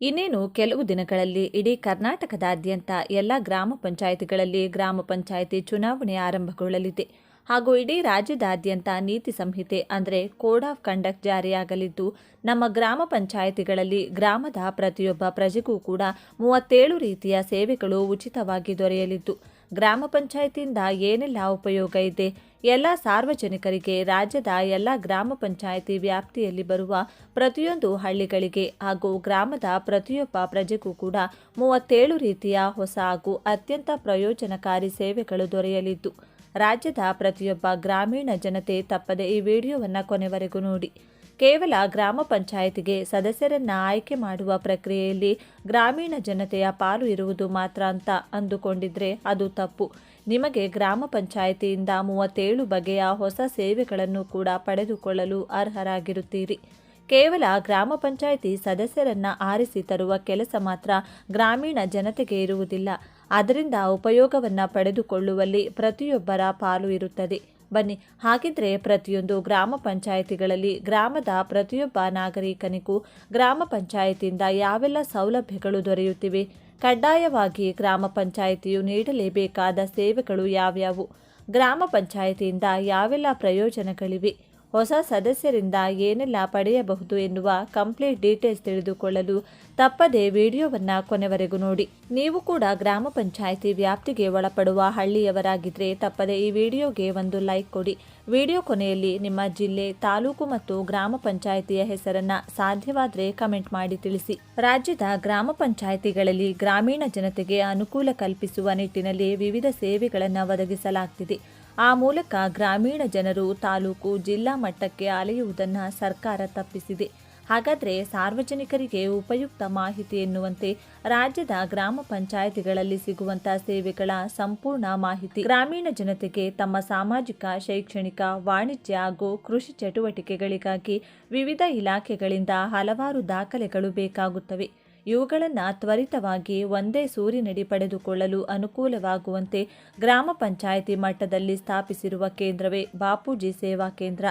ಇನ್ನೇನು ಕೆಲವು ದಿನಗಳಲ್ಲಿ ಇಡೀ ಕರ್ನಾಟಕದಾದ್ಯಂತ ಎಲ್ಲ ಗ್ರಾಮ ಪಂಚಾಯಿತಿಗಳಲ್ಲಿ ಗ್ರಾಮ ಪಂಚಾಯಿತಿ ಚುನಾವಣೆ ಆರಂಭಗೊಳ್ಳಲಿದೆ. ಹಾಗೂ ಇಡೀ ರಾಜ್ಯದಾದ್ಯಂತ ನೀತಿ ಸಂಹಿತೆ ಅಂದರೆ ಕೋಡ್ ಆಫ್ ಕಂಡಕ್ಟ್ ಜಾರಿಯಾಗಲಿದ್ದು, ನಮ್ಮ ಗ್ರಾಮ ಪಂಚಾಯಿತಿಗಳಲ್ಲಿ ಗ್ರಾಮದ ಪ್ರತಿಯೊಬ್ಬ ಪ್ರಜೆಗೂ ಕೂಡ ಮೂವತ್ತೇಳು ರೀತಿಯ ಸೇವೆಗಳು ಉಚಿತವಾಗಿ ದೊರೆಯಲಿದ್ದು, ಗ್ರಾಮ ಪಂಚಾಯಿತಿಯಿಂದ ಏನೆಲ್ಲ ಉಪಯೋಗ ಇದೆ ಎಲ್ಲ ಸಾರ್ವಜನಿಕರಿಗೆ ರಾಜ್ಯದ ಎಲ್ಲ ಗ್ರಾಮ ಪಂಚಾಯಿತಿ ವ್ಯಾಪ್ತಿಯಲ್ಲಿ ಬರುವ ಪ್ರತಿಯೊಂದು ಹಳ್ಳಿಗಳಿಗೆ ಹಾಗೂ ಗ್ರಾಮದ ಪ್ರತಿಯೊಬ್ಬ ಪ್ರಜೆಗೂ ಕೂಡ ಮೂವತ್ತೇಳು ರೀತಿಯ ಹೊಸ ಹಾಗೂ ಅತ್ಯಂತ ಪ್ರಯೋಜನಕಾರಿ ಸೇವೆಗಳು ದೊರೆಯಲಿದ್ದು, ರಾಜ್ಯದ ಪ್ರತಿಯೊಬ್ಬ ಗ್ರಾಮೀಣ ಜನತೆ ತಪ್ಪದೆ ಈ ವಿಡಿಯೋವನ್ನು ಕೊನೆವರೆಗೂ ನೋಡಿ. ಕೇವಲ ಗ್ರಾಮ ಪಂಚಾಯಿತಿಗೆ ಸದಸ್ಯರನ್ನ ಆಯ್ಕೆ ಮಾಡುವ ಪ್ರಕ್ರಿಯೆಯಲ್ಲಿ ಗ್ರಾಮೀಣ ಜನತೆಯ ಪಾಲು ಇರುವುದು ಮಾತ್ರ ಅಂತ ಅಂದುಕೊಂಡಿದ್ರೆ ಅದು ತಪ್ಪು. ನಿಮಗೆ ಗ್ರಾಮ ಪಂಚಾಯಿತಿಯಿಂದ ಮೂವತ್ತೇಳು ಬಗೆಯ ಹೊಸ ಸೇವೆಗಳನ್ನು ಕೂಡ ಪಡೆದುಕೊಳ್ಳಲು ಅರ್ಹರಾಗಿರುತ್ತೀರಿ. ಕೇವಲ ಗ್ರಾಮ ಪಂಚಾಯಿತಿ ಸದಸ್ಯರನ್ನ ಆರಿಸಿ ತರುವ ಕೆಲಸ ಮಾತ್ರ ಗ್ರಾಮೀಣ ಜನತೆಗೆ ಇರುವುದಿಲ್ಲ. ಅದರಿಂದ ಉಪಯೋಗವನ್ನು ಪಡೆದುಕೊಳ್ಳುವಲ್ಲಿ ಪ್ರತಿಯೊಬ್ಬರ ಪಾಲು ಇರುತ್ತದೆ. ಬನ್ನಿ, ಹಾಗಿದ್ರೆ ಪ್ರತಿಯೊಂದು ಗ್ರಾಮ ಪಂಚಾಯಿತಿಗಳಲ್ಲಿ ಗ್ರಾಮದ ಪ್ರತಿಯೊಬ್ಬ ನಾಗರಿಕನಿಗೂ ಗ್ರಾಮ ಪಂಚಾಯಿತಿಯಿಂದ ಯಾವೆಲ್ಲ ಸೌಲಭ್ಯಗಳು ದೊರೆಯುತ್ತಿವೆ? ಕಡ್ಡಾಯವಾಗಿ ಗ್ರಾಮ ಪಂಚಾಯಿತಿಯು ನೀಡಲೇಬೇಕಾದ ಸೇವೆಗಳು ಯಾವ್ಯಾವು? ಗ್ರಾಮ ಪಂಚಾಯಿತಿಯಿಂದ ಯಾವೆಲ್ಲ ಪ್ರಯೋಜನಗಳಿವೆ? ಹೊಸ ಸದಸ್ಯರಿಂದ ಏನೆಲ್ಲ ಪಡೆಯಬಹುದು ಎನ್ನುವ ಕಂಪ್ಲೀಟ್ ಡೀಟೇಲ್ಸ್ ತಿಳಿದುಕೊಳ್ಳಲು ತಪ್ಪದೆ ವಿಡಿಯೋವನ್ನು ಕೊನೆವರೆಗೂ ನೋಡಿ. ನೀವು ಕೂಡ ಗ್ರಾಮ ಪಂಚಾಯಿತಿ ವ್ಯಾಪ್ತಿಗೆ ಒಳಪಡುವ ಹಳ್ಳಿಯವರಾಗಿದ್ದರೆ ತಪ್ಪದೆ ಈ ವಿಡಿಯೋಗೆ ಒಂದು ಲೈಕ್ ಕೊಡಿ. ವಿಡಿಯೋ ಕೊನೆಯಲ್ಲಿ ನಿಮ್ಮ ಜಿಲ್ಲೆ, ತಾಲೂಕು ಮತ್ತು ಗ್ರಾಮ ಪಂಚಾಯಿತಿಯ ಹೆಸರನ್ನು ಸಾಧ್ಯವಾದರೆ ಕಮೆಂಟ್ ಮಾಡಿ ತಿಳಿಸಿ. ರಾಜ್ಯದ ಗ್ರಾಮ ಪಂಚಾಯಿತಿಗಳಲ್ಲಿ ಗ್ರಾಮೀಣ ಜನತೆಗೆ ಅನುಕೂಲ ಕಲ್ಪಿಸುವ ನಿಟ್ಟಿನಲ್ಲಿ ವಿವಿಧ ಸೇವೆಗಳನ್ನು ಒದಗಿಸಲಾಗ್ತಿದೆ. ಆ ಮೂಲಕ ಗ್ರಾಮೀಣ ಜನರು ತಾಲೂಕು ಜಿಲ್ಲಾ ಮಟ್ಟಕ್ಕೆ ಅಲೆಯುವುದನ್ನು ಸರ್ಕಾರ ತಪ್ಪಿಸಿದೆ. ಹಾಗಾದರೆ ಸಾರ್ವಜನಿಕರಿಗೆ ಉಪಯುಕ್ತ ಮಾಹಿತಿ ಎನ್ನುವಂತೆ ರಾಜ್ಯದ ಗ್ರಾಮ ಪಂಚಾಯಿತಿಗಳಲ್ಲಿ ಸಿಗುವಂತಹ ಸೇವೆಗಳ ಸಂಪೂರ್ಣ ಮಾಹಿತಿ. ಗ್ರಾಮೀಣ ಜನತೆಗೆ ತಮ್ಮ ಸಾಮಾಜಿಕ, ಶೈಕ್ಷಣಿಕ, ವಾಣಿಜ್ಯ ಹಾಗೂ ಕೃಷಿ ಚಟುವಟಿಕೆಗಳಿಗಾಗಿ ವಿವಿಧ ಇಲಾಖೆಗಳಿಂದ ಹಲವಾರು ದಾಖಲೆಗಳು ಬೇಕಾಗುತ್ತವೆ. ಇವುಗಳನ್ನು ತ್ವರಿತವಾಗಿ ಒಂದೇ ಸೂರಿನಡಿ ಪಡೆದುಕೊಳ್ಳಲು ಅನುಕೂಲವಾಗುವಂತೆ ಗ್ರಾಮ ಪಂಚಾಯಿತಿ ಮಟ್ಟದಲ್ಲಿ ಸ್ಥಾಪಿಸಿರುವ ಕೇಂದ್ರವೇ ಬಾಪೂಜಿ ಸೇವಾ ಕೇಂದ್ರ.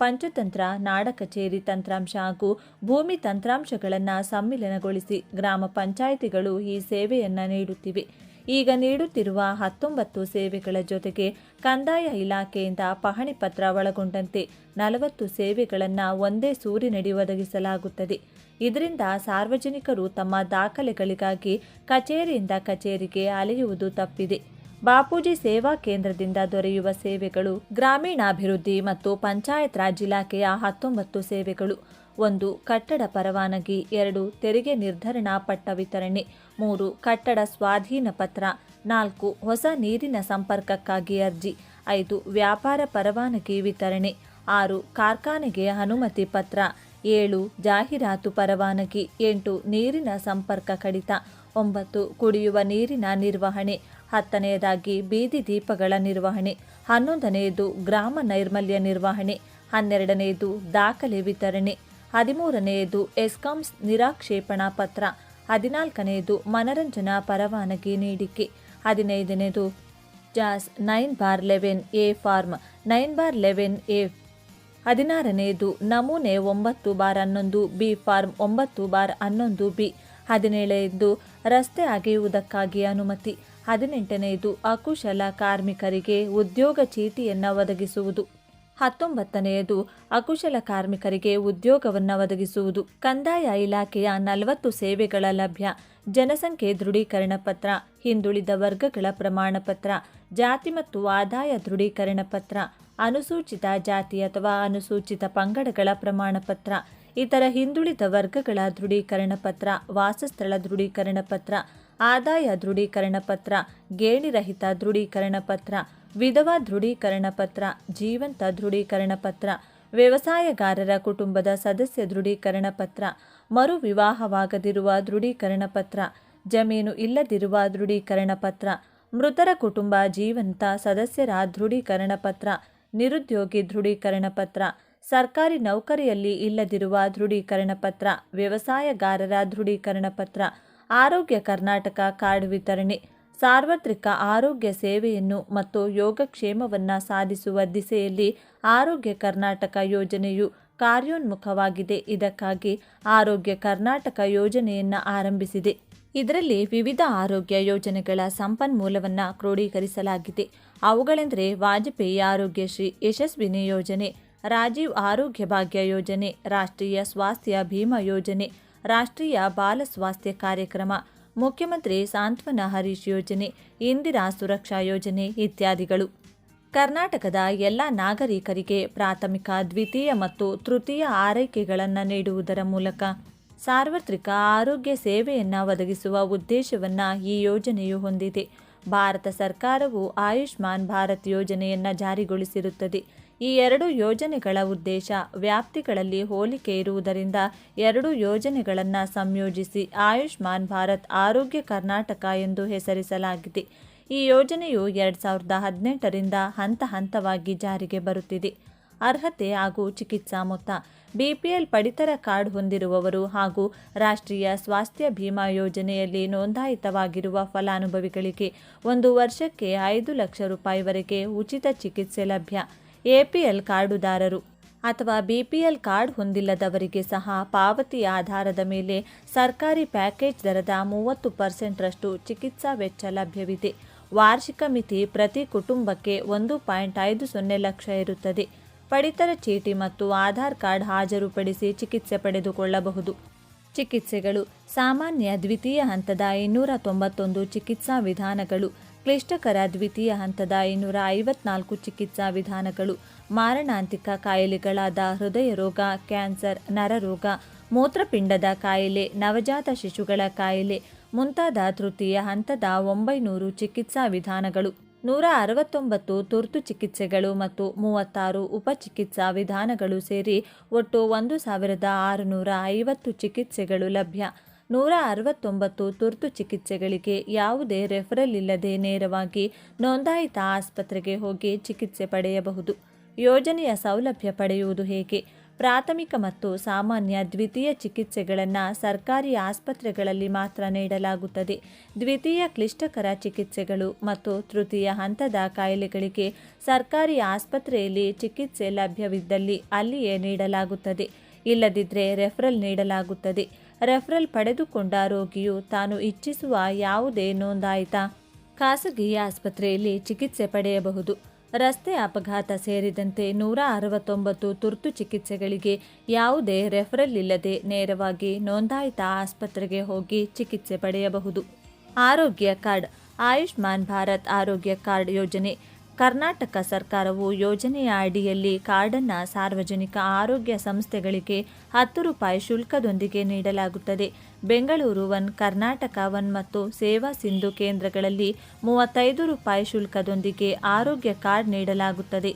ಪಂಚತಂತ್ರ, ನಾಡ ಕಚೇರಿ ತಂತ್ರಾಂಶ ಹಾಗೂ ಭೂಮಿ ತಂತ್ರಾಂಶಗಳನ್ನು ಸಮ್ಮಿಲನಗೊಳಿಸಿ ಗ್ರಾಮ ಪಂಚಾಯಿತಿಗಳು ಈ ಸೇವೆಯನ್ನು ನೀಡುತ್ತಿವೆ. ಈಗ ನೀಡುತ್ತಿರುವ ಹತ್ತೊಂಬತ್ತು ಸೇವೆಗಳ ಜೊತೆಗೆ ಕಂದಾಯ ಇಲಾಖೆಯಿಂದ ಪಹಣಿ ಪತ್ರ ಒಳಗೊಂಡಂತೆ ನಲವತ್ತು ಸೇವೆಗಳನ್ನು ಒಂದೇ ಸೂರಿನಡಿ ಒದಗಿಸಲಾಗುತ್ತದೆ. ಇದರಿಂದ ಸಾರ್ವಜನಿಕರು ತಮ್ಮ ದಾಖಲೆಗಳಿಗಾಗಿ ಕಚೇರಿಯಿಂದ ಕಚೇರಿಗೆ ಅಲೆಯುವುದು ತಪ್ಪಿದೆ. ಬಾಪೂಜಿ ಸೇವಾ ಕೇಂದ್ರದಿಂದ ದೊರೆಯುವ ಸೇವೆಗಳು ಗ್ರಾಮೀಣಾಭಿವೃದ್ಧಿ ಮತ್ತು ಪಂಚಾಯತ್ ರಾಜ್ ಇಲಾಖೆಯ ಹತ್ತೊಂಬತ್ತು ಸೇವೆಗಳು. ಒಂದು, ಕಟ್ಟಡ ಪರವಾನಗಿ. ಎರಡು, ತೆರಿಗೆ ನಿರ್ಧರಣಾ ಪಟ್ಟ ವಿತರಣೆ. ಮೂರು, ಕಟ್ಟಡ ಸ್ವಾಧೀನ ಪತ್ರ. ನಾಲ್ಕು, ಹೊಸ ನೀರಿನ ಸಂಪರ್ಕಕ್ಕಾಗಿ ಅರ್ಜಿ. ಐದು, ವ್ಯಾಪಾರ ಪರವಾನಗಿ ವಿತರಣೆ. ಆರು, ಕಾರ್ಖಾನೆಗೆ ಅನುಮತಿ ಪತ್ರ. ಏಳು, ಜಾಹೀರಾತು ಪರವಾನಗಿ. ಎಂಟು, ನೀರಿನ ಸಂಪರ್ಕ ಕಡಿತ. ಒಂಬತ್ತು, ಕುಡಿಯುವ ನೀರಿನ ನಿರ್ವಹಣೆ. ಹತ್ತನೆಯದಾಗಿ, ಬೀದಿ ದೀಪಗಳ ನಿರ್ವಹಣೆ. ಹನ್ನೊಂದನೆಯದು, ಗ್ರಾಮ ನೈರ್ಮಲ್ಯ ನಿರ್ವಹಣೆ. ಹನ್ನೆರಡನೆಯದು, ದಾಖಲೆ ವಿತರಣೆ. ಹದಿಮೂರನೆಯದು ಎಸ್ಕಾಮ್ಸ್ ನಿರಾಕ್ಷೇಪಣಾ ಪತ್ರ. ಹದಿನಾಲ್ಕನೆಯದು, ಮನರಂಜನಾ ಪರವಾನಗಿ ನೀಡಿಕೆ. ಹದಿನೈದನೆಯದು, ಜಾಸ್ nine bar eleven A form. Nine bar eleven A ಹದಿನಾರನೆಯದು ನಮೂನೆ ಒಂಬತ್ತು ಬಾರ್ ಹನ್ನೊಂದು, ಬಿ ಫಾರ್ಮ್ ಒಂಬತ್ತು ಬಾರ್ ಹನ್ನೊಂದು, ಬಿ ಹದಿನೇಳನೆಯದು ರಸ್ತೆ ಅಗೆಯುವುದಕ್ಕಾಗಿ ಅನುಮತಿ. ಹದಿನೆಂಟನೆಯದು ಅಕುಶಲ ಕಾರ್ಮಿಕರಿಗೆ ಉದ್ಯೋಗ ಚೀಟಿಯನ್ನು ಒದಗಿಸುವುದು. ಹತ್ತೊಂಬತ್ತನೆಯದು ಅಕುಶಲ ಕಾರ್ಮಿಕರಿಗೆ ಉದ್ಯೋಗವನ್ನು ಒದಗಿಸುವುದು. ಕಂದಾಯ ಇಲಾಖೆಯ ನಲವತ್ತು ಸೇವೆಗಳ ಲಭ್ಯ. ಜನಸಂಖ್ಯೆ ದೃಢೀಕರಣ ಪತ್ರ, ಹಿಂದುಳಿದ ವರ್ಗಗಳ ಪ್ರಮಾಣ ಪತ್ರ ಜಾತಿ ಮತ್ತು ಆದಾಯ ದೃಢೀಕರಣ ಪತ್ರ ಅನುಸೂಚಿತ ಜಾತಿ ಅಥವಾ ಅನುಸೂಚಿತ ಪಂಗಡಗಳ ಪ್ರಮಾಣ ಪತ್ರ ಇತರ ಹಿಂದುಳಿದ ವರ್ಗಗಳ ದೃಢೀಕರಣ ಪತ್ರ ವಾಸಸ್ಥಳ ದೃಢೀಕರಣ ಪತ್ರ ಆದಾಯ ದೃಢೀಕರಣ ಪತ್ರ ಗೇಣಿರಹಿತ ದೃಢೀಕರಣ ಪತ್ರ ವಿಧವಾ ದೃಢೀಕರಣ ಪತ್ರ ಜೀವಂತ ದೃಢೀಕರಣ ಪತ್ರ ವ್ಯವಸಾಯಗಾರರ ಕುಟುಂಬದ ಸದಸ್ಯ ದೃಢೀಕರಣ ಪತ್ರ ಮರು ವಿವಾಹವಾಗದಿರುವ ದೃಢೀಕರಣ ಪತ್ರ ಜಮೀನು ಇಲ್ಲದಿರುವ ದೃಢೀಕರಣ ಪತ್ರ ಮೃತರ ಕುಟುಂಬ ಜೀವಂತ ಸದಸ್ಯರ ದೃಢೀಕರಣ ಪತ್ರ ನಿರುದ್ಯೋಗಿ ದೃಢೀಕರಣ ಪತ್ರ. ಸರ್ಕಾರಿ ನೌಕರಿಯಲ್ಲಿ ಇಲ್ಲದಿರುವ ದೃಢೀಕರಣ ಪತ್ರ. ವ್ಯವಸಾಯಗಾರರ ದೃಢೀಕರಣ ಪತ್ರ. ಆರೋಗ್ಯ ಕರ್ನಾಟಕ ಕಾರ್ಡ್ ವಿತರಣೆ. ಸಾರ್ವತ್ರಿಕ ಆರೋಗ್ಯ ಸೇವೆಯನ್ನು ಮತ್ತು ಯೋಗಕ್ಷೇಮವನ್ನು ಸಾಧಿಸುವ ದಿಸೆಯಲ್ಲಿ ಆರೋಗ್ಯ ಕರ್ನಾಟಕ ಯೋಜನೆಯು ಕಾರ್ಯೋನ್ಮುಖವಾಗಿದೆ. ಇದಕ್ಕಾಗಿ ಆರೋಗ್ಯ ಕರ್ನಾಟಕ ಯೋಜನೆಯನ್ನು ಆರಂಭಿಸಿದೆ. ಇದರಲ್ಲಿ ವಿವಿಧ ಆರೋಗ್ಯ ಯೋಜನೆಗಳ ಸಂಪನ್ಮೂಲವನ್ನು ಕ್ರೋಢೀಕರಿಸಲಾಗಿದೆ ಅವುಗಳೆಂದರೆ ವಾಜಪೇಯಿ ಆರೋಗ್ಯಶ್ರೀ ಯಶಸ್ವಿನಿ ಯೋಜನೆ, ರಾಜೀವ್ ಆರೋಗ್ಯ ಭಾಗ್ಯ ಯೋಜನೆ, ರಾಷ್ಟ್ರೀಯ ಸ್ವಾಸ್ಥ್ಯ ಭೀಮಾ ಯೋಜನೆ, ರಾಷ್ಟ್ರೀಯ ಬಾಲ ಸ್ವಾಸ್ಥ್ಯ ಕಾರ್ಯಕ್ರಮ, ಮುಖ್ಯಮಂತ್ರಿ ಸಾಂತ್ವನ ಹರೀಶ್ ಯೋಜನೆ, ಇಂದಿರಾ ಸುರಕ್ಷಾ ಯೋಜನೆ ಇತ್ಯಾದಿಗಳು. ಕರ್ನಾಟಕದ ಎಲ್ಲ ನಾಗರಿಕರಿಗೆ ಪ್ರಾಥಮಿಕ, ದ್ವಿತೀಯ ಮತ್ತು ತೃತೀಯ ಆರೈಕೆಗಳನ್ನು ನೀಡುವುದರ ಮೂಲಕ ಸಾರ್ವತ್ರಿಕ ಆರೋಗ್ಯ ಸೇವೆಯನ್ನು ಒದಗಿಸುವ ಉದ್ದೇಶವನ್ನು ಈ ಯೋಜನೆಯು ಹೊಂದಿದೆ. ಭಾರತ ಸರ್ಕಾರವು ಆಯುಷ್ಮಾನ್ ಭಾರತ್ ಯೋಜನೆಯನ್ನು ಜಾರಿಗೊಳಿಸಿರುತ್ತದೆ. ಈ ಎರಡು ಯೋಜನೆಗಳ ಉದ್ದೇಶ ವ್ಯಾಪ್ತಿಗಳಲ್ಲಿ ಹೋಲಿಕೆ ಇರುವುದರಿಂದ ಎರಡು ಯೋಜನೆಗಳನ್ನು ಸಂಯೋಜಿಸಿ ಆಯುಷ್ಮಾನ್ ಭಾರತ್ ಆರೋಗ್ಯ ಕರ್ನಾಟಕ ಎಂದು ಹೆಸರಿಸಲಾಗಿದೆ. ಈ ಯೋಜನೆಯು ಎರಡು ಸಾವಿರದ ಹದಿನೆಂಟರಿಂದ ಹಂತ ಹಂತವಾಗಿ ಜಾರಿಗೆ ಬರುತ್ತಿದೆ. ಅರ್ಹತೆ ಹಾಗೂ ಚಿಕಿತ್ಸಾ ಮೊತ್ತ. ಬಿಪಿಎಲ್ ಪಡಿತರ ಕಾರ್ಡ್ ಹೊಂದಿರುವವರು ಹಾಗೂ ರಾಷ್ಟ್ರೀಯ ಸ್ವಾಸ್ಥ್ಯ ಭೀಮಾ ಯೋಜನೆಯಲ್ಲಿ ನೋಂದಾಯಿತವಾಗಿರುವ ಫಲಾನುಭವಿಗಳಿಗೆ ಒಂದು ವರ್ಷಕ್ಕೆ ಐದು ಲಕ್ಷ ರೂಪಾಯಿವರೆಗೆ ಉಚಿತ ಚಿಕಿತ್ಸೆ ಲಭ್ಯ. ಎಪಿಎಲ್ ಕಾರ್ಡುದಾರರು ಅಥವಾ ಬಿಪಿಎಲ್ ಕಾರ್ಡ್ ಹೊಂದಿಲ್ಲದವರಿಗೆ ಸಹ ಪಾವತಿ ಆಧಾರದ ಮೇಲೆ ಸರ್ಕಾರಿ ಪ್ಯಾಕೇಜ್ ದರದ ಮೂವತ್ತು ಪರ್ಸೆಂಟ್ರಷ್ಟು ಚಿಕಿತ್ಸಾ ವೆಚ್ಚ ಲಭ್ಯವಿದೆ. ವಾರ್ಷಿಕ ಮಿತಿ ಪ್ರತಿ ಕುಟುಂಬಕ್ಕೆ ಒಂದು ಪಾಯಿಂಟ್ ಐದು ಸೊನ್ನೆ ಲಕ್ಷ ಇರುತ್ತದೆ. ಪಡಿತರ ಚೀಟಿ ಮತ್ತು ಆಧಾರ್ ಕಾರ್ಡ್ ಹಾಜರುಪಡಿಸಿ ಚಿಕಿತ್ಸೆ ಪಡೆದುಕೊಳ್ಳಬಹುದು. ಚಿಕಿತ್ಸೆಗಳು ಸಾಮಾನ್ಯ ದ್ವಿತೀಯ ಹಂತದ ಇನ್ನೂರ ತೊಂಬತ್ತೊಂದು ಚಿಕಿತ್ಸಾ ವಿಧಾನಗಳು, ಕ್ಲಿಷ್ಟಕರ ದ್ವಿತೀಯ ಹಂತದ ಇನ್ನೂರ ಐವತ್ನಾಲ್ಕು ಚಿಕಿತ್ಸಾ ವಿಧಾನಗಳು, ಮಾರಣಾಂತಿಕ ಕಾಯಿಲೆಗಳಾದ ಹೃದಯ ರೋಗ, ಕ್ಯಾನ್ಸರ್, ನರರೋಗ, ಮೂತ್ರಪಿಂಡದ ಕಾಯಿಲೆ, ನವಜಾತ ಶಿಶುಗಳ ಕಾಯಿಲೆ ಮುಂತಾದ ತೃತೀಯ ಹಂತದ ಒಂಬೈನೂರು ಚಿಕಿತ್ಸಾ ವಿಧಾನಗಳು. ನೂರ ಅರವತ್ತೊಂಬತ್ತು ತುರ್ತು ಚಿಕಿತ್ಸೆಗಳು ಮತ್ತು ಮೂವತ್ತಾರು ಉಪಚಿಕಿತ್ಸಾ ವಿಧಾನಗಳು ಸೇರಿ ಒಟ್ಟು ಒಂದು ಸಾವಿರದ ಆರುನೂರ ಐವತ್ತು ಚಿಕಿತ್ಸೆಗಳು ಲಭ್ಯ. ನೂರ ಅರವತ್ತೊಂಬತ್ತು ತುರ್ತು ಚಿಕಿತ್ಸೆಗಳಿಗೆ ಯಾವುದೇ ರೆಫರಲ್ ಇಲ್ಲದೆ ನೇರವಾಗಿ ನೋಂದಾಯಿತ ಆಸ್ಪತ್ರೆಗೆ ಹೋಗಿ ಚಿಕಿತ್ಸೆ ಪಡೆಯಬಹುದು. ಯೋಜನೆಯ ಸೌಲಭ್ಯ ಪಡೆಯುವುದು ಹೇಗೆ? ಪ್ರಾಥಮಿಕ ಮತ್ತು ಸಾಮಾನ್ಯ ದ್ವಿತೀಯ ಚಿಕಿತ್ಸೆಗಳನ್ನು ಸರ್ಕಾರಿ ಆಸ್ಪತ್ರೆಗಳಲ್ಲಿ ಮಾತ್ರ ನೀಡಲಾಗುತ್ತದೆ. ದ್ವಿತೀಯ ಕ್ಲಿಷ್ಟಕರ ಚಿಕಿತ್ಸೆಗಳು ಮತ್ತು ತೃತೀಯ ಹಂತದ ಕಾಯಿಲೆಗಳಿಗೆ ಸರ್ಕಾರಿ ಆಸ್ಪತ್ರೆಯಲ್ಲಿ ಚಿಕಿತ್ಸೆ ಲಭ್ಯವಿದ್ದಲ್ಲಿ ಅಲ್ಲಿಯೇ ನೀಡಲಾಗುತ್ತದೆ. ಇಲ್ಲದಿದ್ದರೆ ರೆಫರಲ್ ನೀಡಲಾಗುತ್ತದೆ. ರೆಫರಲ್ ಪಡೆದುಕೊಂಡ ರೋಗಿಯು ತಾನು ಇಚ್ಛಿಸುವ ಯಾವುದೇ ನೋಂದಾಯಿತ ಖಾಸಗಿ ಆಸ್ಪತ್ರೆಯಲ್ಲಿ ಚಿಕಿತ್ಸೆ ಪಡೆಯಬಹುದು. ರಸ್ತೆ ಅಪಘಾತ ಸೇರಿದಂತೆ ನೂರ ಅರವತ್ತೊಂಬತ್ತು ತುರ್ತು ಚಿಕಿತ್ಸೆಗಳಿಗೆ ಯಾವುದೇ ರೆಫರಲ್ ಇಲ್ಲದೆ ನೇರವಾಗಿ ನೋಂದಾಯಿತ ಆಸ್ಪತ್ರೆಗೆ ಹೋಗಿ ಚಿಕಿತ್ಸೆ ಪಡೆಯಬಹುದು. ಆರೋಗ್ಯ ಕಾರ್ಡ್, ಆಯುಷ್ಮಾನ್ ಭಾರತ್ ಆರೋಗ್ಯ ಕಾರ್ಡ್ ಯೋಜನೆ ಕರ್ನಾಟಕ ಸರ್ಕಾರವು ಯೋಜನೆಯ ಅಡಿಯಲ್ಲಿ ಕಾರ್ಡನ್ನು ಸಾರ್ವಜನಿಕ ಆರೋಗ್ಯ ಸಂಸ್ಥೆಗಳಿಗೆ ಹತ್ತು ರೂಪಾಯಿ ಶುಲ್ಕದೊಂದಿಗೆ ನೀಡಲಾಗುತ್ತದೆ. ಬೆಂಗಳೂರು ಒನ್, ಕರ್ನಾಟಕ ಒನ್ ಮತ್ತು ಸೇವಾ ಸಿಂಧು ಕೇಂದ್ರಗಳಲ್ಲಿ ಮೂವತ್ತೈದು ರೂಪಾಯಿ ಶುಲ್ಕದೊಂದಿಗೆ ಆರೋಗ್ಯ ಕಾರ್ಡ್ ನೀಡಲಾಗುತ್ತದೆ.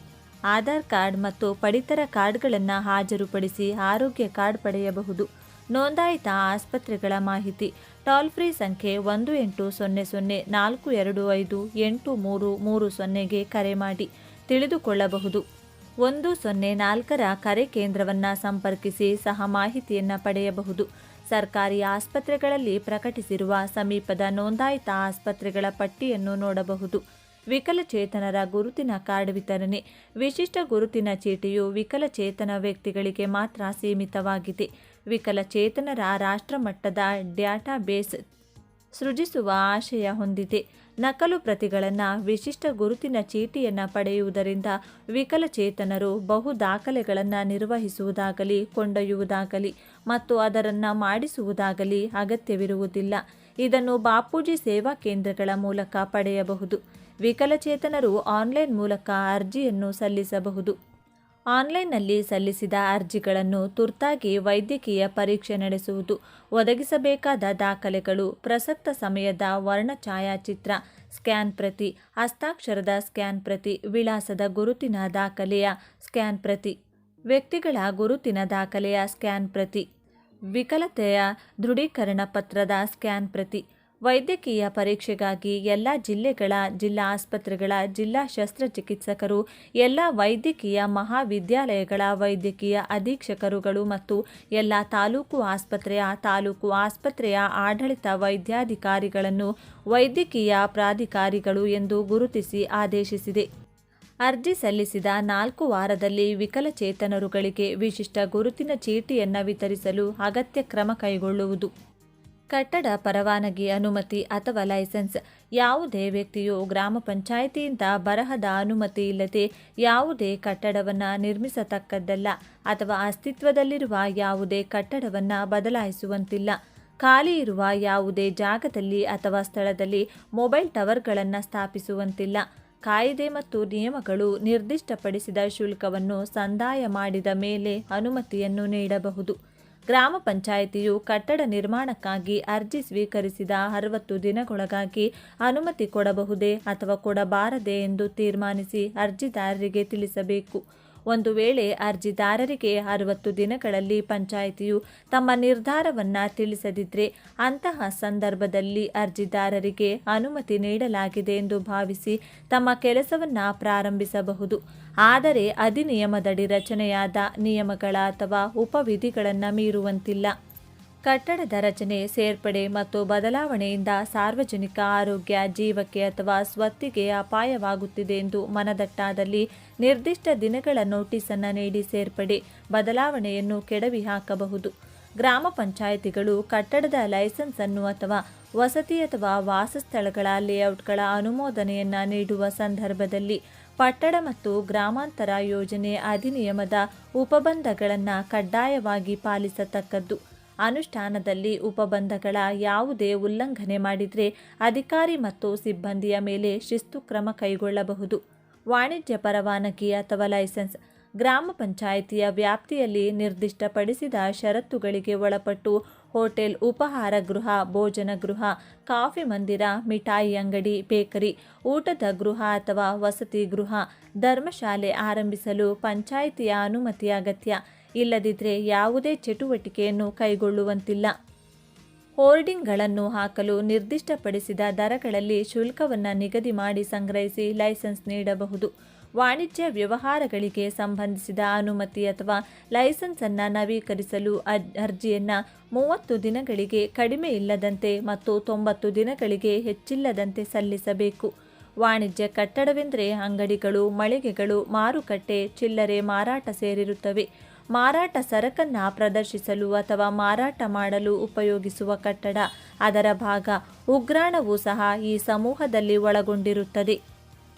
ಆಧಾರ್ ಕಾರ್ಡ್ ಮತ್ತು ಪಡಿತರ ಕಾರ್ಡ್ಗಳನ್ನು ಹಾಜರುಪಡಿಸಿ ಆರೋಗ್ಯ ಕಾರ್ಡ್ ಪಡೆಯಬಹುದು. ನೋಂದಾಯಿತ ಆಸ್ಪತ್ರೆಗಳ ಮಾಹಿತಿ. ಟೋಲ್ ಫ್ರೀ ಸಂಖ್ಯೆ ಒಂದು ಎಂಟು ಸೊನ್ನೆ ಸೊನ್ನೆ ನಾಲ್ಕು ಎರಡು ಐದು ಎಂಟು ಮೂರು ಮೂರು ಸೊನ್ನೆಗೆ ಕರೆ ಮಾಡಿ ತಿಳಿದುಕೊಳ್ಳಬಹುದು. ಒಂದು ಸೊನ್ನೆ ನಾಲ್ಕರ ಕರೆ ಕೇಂದ್ರವನ್ನು ಸಂಪರ್ಕಿಸಿ ಸಹ ಮಾಹಿತಿಯನ್ನು ಪಡೆಯಬಹುದು. ಸರ್ಕಾರಿ ಆಸ್ಪತ್ರೆಗಳಲ್ಲಿ ಪ್ರಕಟಿಸಿರುವ ಸಮೀಪದ ನೋಂದಾಯಿತ ಆಸ್ಪತ್ರೆಗಳ ಪಟ್ಟಿಯನ್ನು ನೋಡಬಹುದು. ವಿಕಲಚೇತನರ ಗುರುತಿನ ಕಾರ್ಡ್ ವಿತರಣೆ. ವಿಶಿಷ್ಟ ಗುರುತಿನ ಚೀಟಿಯು ವಿಕಲಚೇತನ ವ್ಯಕ್ತಿಗಳಿಗೆ ಮಾತ್ರ ಸೀಮಿತವಾಗಿದೆ. ವಿಕಲಚೇತನರ ರಾಷ್ಟ್ರಮಟ್ಟದ ಡ್ಯಾಟಾಬೇಸ್ ಸೃಜಿಸುವ ಆಶಯ ಹೊಂದಿದೆ. ನಕಲು ಪ್ರತಿಗಳನ್ನು ವಿಶಿಷ್ಟ ಗುರುತಿನ ಚೀಟಿಯನ್ನು ಪಡೆಯುವುದರಿಂದ ವಿಕಲಚೇತನರು ಬಹು ದಾಖಲೆಗಳನ್ನು ನಿರ್ವಹಿಸುವುದಾಗಲಿ, ಕೊಂಡೊಯ್ಯುವುದಾಗಲಿ ಮತ್ತು ಅದರನ್ನು ಮಾಡಿಸುವುದಾಗಲಿ ಅಗತ್ಯವಿರುವುದಿಲ್ಲ. ಇದನ್ನು ಬಾಪೂಜಿ ಸೇವಾ ಕೇಂದ್ರಗಳ ಮೂಲಕ ಪಡೆಯಬಹುದು. ವಿಕಲಚೇತನರು ಆನ್ಲೈನ್ ಮೂಲಕ ಅರ್ಜಿಯನ್ನು ಸಲ್ಲಿಸಬಹುದು. ಆನ್ಲೈನ್ನಲ್ಲಿ ಸಲ್ಲಿಸಿದ ಅರ್ಜಿಗಳನ್ನು ತುರ್ತಾಗಿ ವೈದ್ಯಕೀಯ ಪರೀಕ್ಷೆ ನಡೆಸುವುದು, ಒದಗಿಸಬೇಕಾದ ದಾಖಲೆಗಳು, ಪ್ರಸಕ್ತ ಸಮಯದ ವರ್ಣ ಛಾಯಾಚಿತ್ರ, ಸ್ಕ್ಯಾನ್ ಪ್ರತಿ, ಹಸ್ತಾಕ್ಷರದ ಸ್ಕ್ಯಾನ್ ಪ್ರತಿ, ವಿಳಾಸದ ಗುರುತಿನ ದಾಖಲೆಯ ಸ್ಕ್ಯಾನ್ ಪ್ರತಿ, ವ್ಯಕ್ತಿಗಳ ಗುರುತಿನ ದಾಖಲೆಯ ಸ್ಕ್ಯಾನ್ ಪ್ರತಿ, ವಿಕಲತೆಯ ದೃಢೀಕರಣ ಪತ್ರದ ಸ್ಕ್ಯಾನ್ ಪ್ರತಿ ವೈದ್ಯಕೀಯ ಪರೀಕ್ಷೆಗಾಗಿ ಎಲ್ಲ ಜಿಲ್ಲೆಗಳ, ಜಿಲ್ಲಾ ಆಸ್ಪತ್ರೆಗಳ, ಜಿಲ್ಲಾ ಶಸ್ತ್ರಚಿಕಿತ್ಸಕರು, ಎಲ್ಲ ವೈದ್ಯಕೀಯ ಮಹಾವಿದ್ಯಾಲಯಗಳ ವೈದ್ಯಕೀಯ ಅಧೀಕ್ಷಕರುಗಳು ಮತ್ತು ಎಲ್ಲ ತಾಲೂಕು ಆಸ್ಪತ್ರೆಯ ತಾಲೂಕು ಆಸ್ಪತ್ರೆಯ ಆಡಳಿತ ವೈದ್ಯಾಧಿಕಾರಿಗಳನ್ನು ವೈದ್ಯಕೀಯ ಪ್ರಾಧಿಕಾರಿಗಳು ಎಂದು ಗುರುತಿಸಿ ಆದೇಶಿಸಿದೆ. ಅರ್ಜಿ ಸಲ್ಲಿಸಿದ ನಾಲ್ಕು ವಾರದಲ್ಲಿ ವಿಕಲಚೇತನರುಗಳಿಗೆ ವಿಶಿಷ್ಟ ಗುರುತಿನ ಚೀಟಿಯನ್ನು ವಿತರಿಸಲು ಅಗತ್ಯ ಕ್ರಮ ಕೈಗೊಳ್ಳುವುದು. ಕಟ್ಟಡ ಪರವಾನಗಿ ಅನುಮತಿ ಅಥವಾ ಲೈಸೆನ್ಸ್. ಯಾವುದೇ ವ್ಯಕ್ತಿಯು ಗ್ರಾಮ ಪಂಚಾಯಿತಿಯಿಂದ ಬರಹದ ಅನುಮತಿ ಇಲ್ಲದೆ ಯಾವುದೇ ಕಟ್ಟಡವನ್ನು ನಿರ್ಮಿಸತಕ್ಕದ್ದಲ್ಲ ಅಥವಾ ಅಸ್ತಿತ್ವದಲ್ಲಿರುವ ಯಾವುದೇ ಕಟ್ಟಡವನ್ನು ಬದಲಾಯಿಸುವಂತಿಲ್ಲ. ಖಾಲಿ ಇರುವ ಯಾವುದೇ ಜಾಗದಲ್ಲಿ ಅಥವಾ ಸ್ಥಳದಲ್ಲಿ ಮೊಬೈಲ್ ಟವರ್ಗಳನ್ನು ಸ್ಥಾಪಿಸುವಂತಿಲ್ಲ. ಕಾಯಿದೆ ಮತ್ತು ನಿಯಮಗಳು ನಿರ್ದಿಷ್ಟಪಡಿಸಿದ ಶುಲ್ಕವನ್ನು ಸಂದಾಯ ಮಾಡಿದ ಮೇಲೆ ಅನುಮತಿಯನ್ನು ನೀಡಬಹುದು. ಗ್ರಾಮ ಪಂಚಾಯಿತಿಯು ಕಟ್ಟಡ ನಿರ್ಮಾಣಕ್ಕಾಗಿ ಅರ್ಜಿ ಸ್ವೀಕರಿಸಿದ ಅರವತ್ತು ದಿನಗೊಳಗಾಗಿ ಅನುಮತಿ ಕೊಡಬಹುದೇ ಅಥವಾ ಕೊಡಬಾರದೆ ಎಂದು ತೀರ್ಮಾನಿಸಿ ಅರ್ಜಿದಾರರಿಗೆ ತಿಳಿಸಬೇಕು. ಒಂದು ವೇಳೆ ಅರ್ಜಿದಾರರಿಗೆ ಅರವತ್ತು ದಿನಗಳಲ್ಲಿ ಪಂಚಾಯಿತಿಯು ತಮ್ಮ ನಿರ್ಧಾರವನ್ನು ತಿಳಿಸದಿದ್ದರೆ ಅಂತಹ ಸಂದರ್ಭದಲ್ಲಿ ಅರ್ಜಿದಾರರಿಗೆ ಅನುಮತಿ ನೀಡಲಾಗಿದೆ ಎಂದು ಭಾವಿಸಿ ತಮ್ಮ ಕೆಲಸವನ್ನು ಪ್ರಾರಂಭಿಸಬಹುದು. ಆದರೆ ಅಧಿನಿಯಮದಡಿ ರಚನೆಯಾದ ನಿಯಮಗಳ ಅಥವಾ ಉಪವಿಧಿಗಳನ್ನು ಮೀರುವಂತಿಲ್ಲ. ಕಟ್ಟಡದ ರಚನೆ ಸೇರ್ಪಡೆ ಮತ್ತು ಬದಲಾವಣೆಯಿಂದ ಸಾರ್ವಜನಿಕ ಆರೋಗ್ಯ, ಜೀವಕ್ಕೆ ಅಥವಾ ಸ್ವತ್ತಿಗೆ ಅಪಾಯವಾಗುತ್ತಿದೆ ಎಂದು ಮನದಟ್ಟಾದಲ್ಲಿ ನಿರ್ದಿಷ್ಟ ದಿನಗಳ ನೋಟಿಸನ್ನು ನೀಡಿ ಸೇರ್ಪಡೆ, ಬದಲಾವಣೆಯನ್ನು ಕೆಡವಿ ಹಾಕಬಹುದು ಗ್ರಾಮ ಪಂಚಾಯಿತಿಗಳು ಕಟ್ಟಡದ ಲೈಸೆನ್ಸ್ ಅನ್ನು ಅಥವಾ ವಸತಿ ಅಥವಾ ವಾಸಸ್ಥಳಗಳ ಲೇಔಟ್ಗಳ ಅನುಮೋದನೆಯನ್ನು ನೀಡುವ ಸಂದರ್ಭದಲ್ಲಿ ಪಟ್ಟಣ ಮತ್ತು ಗ್ರಾಮಾಂತರ ಯೋಜನೆ ಅಧಿನಿಯಮದ ಉಪಬಂಧಗಳನ್ನು ಕಡ್ಡಾಯವಾಗಿ ಪಾಲಿಸತಕ್ಕದ್ದು. ಅನುಷ್ಠಾನದಲ್ಲಿ ಉಪಬಂಧಗಳ ಯಾವುದೇ ಉಲ್ಲಂಘನೆ ಮಾಡಿದರೆ ಅಧಿಕಾರಿ ಮತ್ತು ಸಿಬ್ಬಂದಿಯ ಮೇಲೆ ಶಿಸ್ತು ಕ್ರಮ ಕೈಗೊಳ್ಳಬಹುದು. ವಾಣಿಜ್ಯ ಪರವಾನಗಿ ಅಥವಾ ಲೈಸೆನ್ಸ್. ಗ್ರಾಮ ಪಂಚಾಯಿತಿಯ ವ್ಯಾಪ್ತಿಯಲ್ಲಿ ನಿರ್ದಿಷ್ಟಪಡಿಸಿದ ಷರತ್ತುಗಳಿಗೆ ಒಳಪಟ್ಟು ಹೋಟೆಲ್, ಉಪಹಾರ ಗೃಹ, ಭೋಜನ ಗೃಹ, ಕಾಫಿ ಮಂದಿರ, ಮಿಠಾಯಿ ಅಂಗಡಿ, ಬೇಕರಿ, ಊಟದ ಗೃಹ ಅಥವಾ ವಸತಿ ಗೃಹ, ಧರ್ಮಶಾಲೆ ಆರಂಭಿಸಲು ಪಂಚಾಯಿತಿಯ ಅನುಮತಿ ಅಗತ್ಯ. ಇಲ್ಲದಿದ್ದರೆ ಯಾವುದೇ ಚಟುವಟಿಕೆಯನ್ನು ಕೈಗೊಳ್ಳುವಂತಿಲ್ಲ. ಹೋರ್ಡಿಂಗ್ಗಳನ್ನು ಹಾಕಲು ನಿರ್ದಿಷ್ಟಪಡಿಸಿದ ದರಗಳಲ್ಲಿ ಶುಲ್ಕವನ್ನು ನಿಗದಿ ಮಾಡಿ ಸಂಗ್ರಹಿಸಿ ಲೈಸೆನ್ಸ್ ನೀಡಬಹುದು. ವಾಣಿಜ್ಯ ವ್ಯವಹಾರಗಳಿಗೆ ಸಂಬಂಧಿಸಿದ ಅನುಮತಿ ಅಥವಾ ಲೈಸೆನ್ಸ್ ಅನ್ನು ನವೀಕರಿಸಲು ಅರ್ಜಿಯನ್ನು ಮೂವತ್ತು ದಿನಗಳಿಗೆ ಕಡಿಮೆ ಇಲ್ಲದಂತೆ ಮತ್ತು ತೊಂಬತ್ತು ದಿನಗಳಿಗೆ ಹೆಚ್ಚಿಲ್ಲದಂತೆ ಸಲ್ಲಿಸಬೇಕು. ವಾಣಿಜ್ಯ ಕಟ್ಟಡವೆಂದರೆ ಅಂಗಡಿಗಳು, ಮಳಿಗೆಗಳು, ಮಾರುಕಟ್ಟೆ, ಚಿಲ್ಲರೆ ಮಾರಾಟ ಸೇರಿರುತ್ತವೆ. ಮಾರಾಟ ಸರಕನ್ನು ಪ್ರದರ್ಶಿಸಲು ಅಥವಾ ಮಾರಾಟ ಮಾಡಲು ಉಪಯೋಗಿಸುವ ಕಟ್ಟಡ. ಅದರ ಭಾಗ ಉಗ್ರಾಣವೂ ಸಹ ಈ ಸಮೂಹದಲ್ಲಿ ಒಳಗೊಂಡಿರುತ್ತದೆ.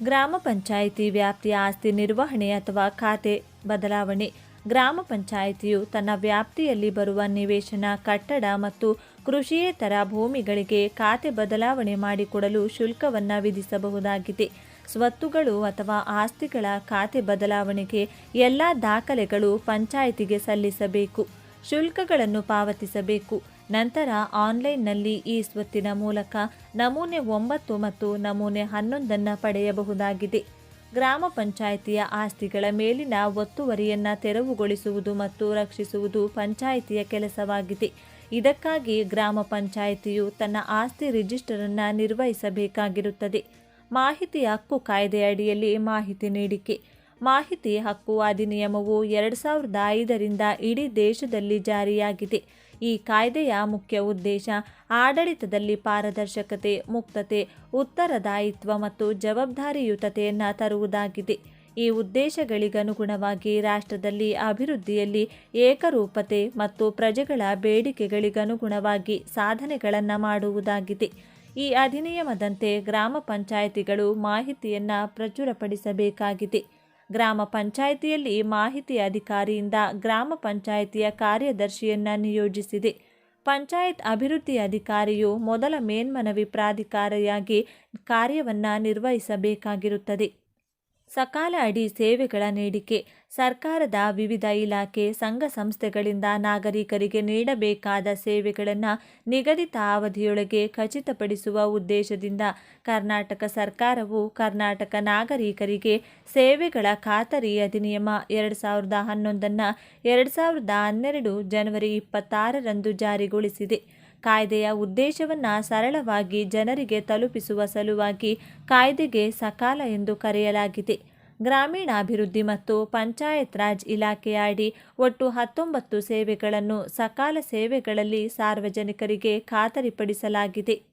ಗ್ರಾಮ ಪಂಚಾಯಿತಿ ವ್ಯಾಪ್ತಿಯ ಆಸ್ತಿ ನಿರ್ವಹಣೆ ಅಥವಾ ಖಾತೆ ಬದಲಾವಣೆ. ಗ್ರಾಮ ಪಂಚಾಯಿತಿಯು ತನ್ನ ವ್ಯಾಪ್ತಿಯಲ್ಲಿ ಬರುವ ನಿವೇಶನ, ಕಟ್ಟಡ ಮತ್ತು ಕೃಷಿಯೇತರ ಭೂಮಿಗಳಿಗೆ ಖಾತೆ ಬದಲಾವಣೆ ಮಾಡಿಕೊಡಲು ಶುಲ್ಕವನ್ನು ವಿಧಿಸಬಹುದಾಗಿದೆ. ಸ್ವತ್ತುಗಳು ಅಥವಾ ಆಸ್ತಿಗಳ ಖಾತೆ ಬದಲಾವಣೆಗೆ ಎಲ್ಲ ದಾಖಲೆಗಳು ಪಂಚಾಯಿತಿಗೆ ಸಲ್ಲಿಸಬೇಕು. ಶುಲ್ಕಗಳನ್ನು ಪಾವತಿಸಬೇಕು. ನಂತರ ಆನ್ಲೈನ್ನಲ್ಲಿ ಈ ಸ್ವತ್ತಿನ ಮೂಲಕ ನಮೂನೆ ಒಂಬತ್ತು ಮತ್ತು ನಮೂನೆ ಹನ್ನೊಂದನ್ನು ಪಡೆಯಬಹುದಾಗಿದೆ. ಗ್ರಾಮ ಪಂಚಾಯಿತಿಯ ಆಸ್ತಿಗಳ ಮೇಲಿನ ಒತ್ತುವರಿಯನ್ನು ತೆರವುಗೊಳಿಸುವುದು ಮತ್ತು ರಕ್ಷಿಸುವುದು ಪಂಚಾಯಿತಿಯ ಕೆಲಸವಾಗಿದೆ. ಇದಕ್ಕಾಗಿ ಗ್ರಾಮ ಪಂಚಾಯಿತಿಯು ತನ್ನ ಆಸ್ತಿ ರಿಜಿಸ್ಟರನ್ನು ನಿರ್ವಹಿಸಬೇಕಾಗಿರುತ್ತದೆ. ಮಾಹಿತಿ ಹಕ್ಕು ಕಾಯ್ದೆ ಅಡಿಯಲ್ಲಿ ಮಾಹಿತಿ ನೀಡಿಕೆ. ಮಾಹಿತಿ ಹಕ್ಕು ಅಧಿನಿಯಮವು ಎರಡು ಸಾವಿರದ ಐದರಿಂದ ಇಡೀ ದೇಶದಲ್ಲಿ ಜಾರಿಯಾಗಿದೆ. ಈ ಕಾಯ್ದೆಯ ಮುಖ್ಯ ಉದ್ದೇಶ ಆಡಳಿತದಲ್ಲಿ ಪಾರದರ್ಶಕತೆ, ಮುಕ್ತತೆ, ಉತ್ತರದಾಯಿತ್ವ ಮತ್ತು ಜವಾಬ್ದಾರಿಯುತತೆಯನ್ನು ತರುವುದಾಗಿದೆ. ಈ ಉದ್ದೇಶಗಳಿಗನುಗುಣವಾಗಿ ರಾಷ್ಟ್ರದಲ್ಲಿ ಅಭಿವೃದ್ಧಿಯಲ್ಲಿ ಏಕರೂಪತೆ ಮತ್ತು ಪ್ರಜೆಗಳ ಬೇಡಿಕೆಗಳಿಗನುಗುಣವಾಗಿ ಸಾಧನೆಗಳನ್ನು ಮಾಡುವುದಾಗಿದೆ. ಈ ಅಧಿನಿಯಮದಂತೆ ಗ್ರಾಮ ಪಂಚಾಯಿತಿಗಳು ಮಾಹಿತಿಯನ್ನು ಪ್ರಚುರಪಡಿಸಬೇಕಾಗಿದೆ. ಗ್ರಾಮ ಪಂಚಾಯಿತಿಯಲ್ಲಿ ಮಾಹಿತಿ ಅಧಿಕಾರಿಯಿಂದ ಗ್ರಾಮ ಪಂಚಾಯಿತಿಯ ಕಾರ್ಯದರ್ಶಿಯನ್ನು ನಿಯೋಜಿಸಿದೆ. ಪಂಚಾಯತ್ ಅಭಿವೃದ್ಧಿ ಅಧಿಕಾರಿಯು ಮೊದಲ ಮೇಲ್ಮನವಿ ಪ್ರಾಧಿಕಾರಿಯಾಗಿ ಕಾರ್ಯವನ್ನು ನಿರ್ವಹಿಸಬೇಕಾಗಿರುತ್ತದೆ. ಸಕಾಲ ಅಡಿ ಸೇವೆಗಳ ನೀಡಿಕೆ. ಸರ್ಕಾರದ ವಿವಿಧ ಇಲಾಖೆ, ಸಂಘ ಸಂಸ್ಥೆಗಳಿಂದ ನಾಗರಿಕರಿಗೆ ನೀಡಬೇಕಾದ ಸೇವೆಗಳನ್ನು ನಿಗದಿತ ಅವಧಿಯೊಳಗೆ ಖಚಿತಪಡಿಸುವ ಉದ್ದೇಶದಿಂದ ಕರ್ನಾಟಕ ಸರ್ಕಾರವು ಕರ್ನಾಟಕ ನಾಗರಿಕರಿಗೆ ಸೇವೆಗಳ ಖಾತರಿ ಅಧಿನಿಯಮ ಎರಡು ಸಾವಿರದ ಹನ್ನೊಂದನ್ನು ಎರಡು ಸಾವಿರದ ಹನ್ನೆರಡು ಜನವರಿ ಇಪ್ಪತ್ತಾರರಂದು ಜಾರಿಗೊಳಿಸಿದೆ. ಕಾಯ್ದೆಯ ಉದ್ದೇಶವನ್ನು ಸರಳವಾಗಿ ಜನರಿಗೆ ತಲುಪಿಸುವ ಸಲುವಾಗಿ ಕಾಯ್ದೆಗೆ ಸಕಾಲ ಎಂದು ಕರೆಯಲಾಗಿದೆ. ಗ್ರಾಮೀಣಾಭಿವೃದ್ಧಿ ಮತ್ತು ಪಂಚಾಯತ್ ರಾಜ್ ಇಲಾಖೆಯ ಅಡಿ ಒಟ್ಟು ಹತ್ತೊಂಬತ್ತು ಸೇವೆಗಳನ್ನು ಸಕಾಲ ಸೇವೆಗಳಲ್ಲಿ ಸಾರ್ವಜನಿಕರಿಗೆ ಖಾತರಿಪಡಿಸಲಾಗಿದೆ.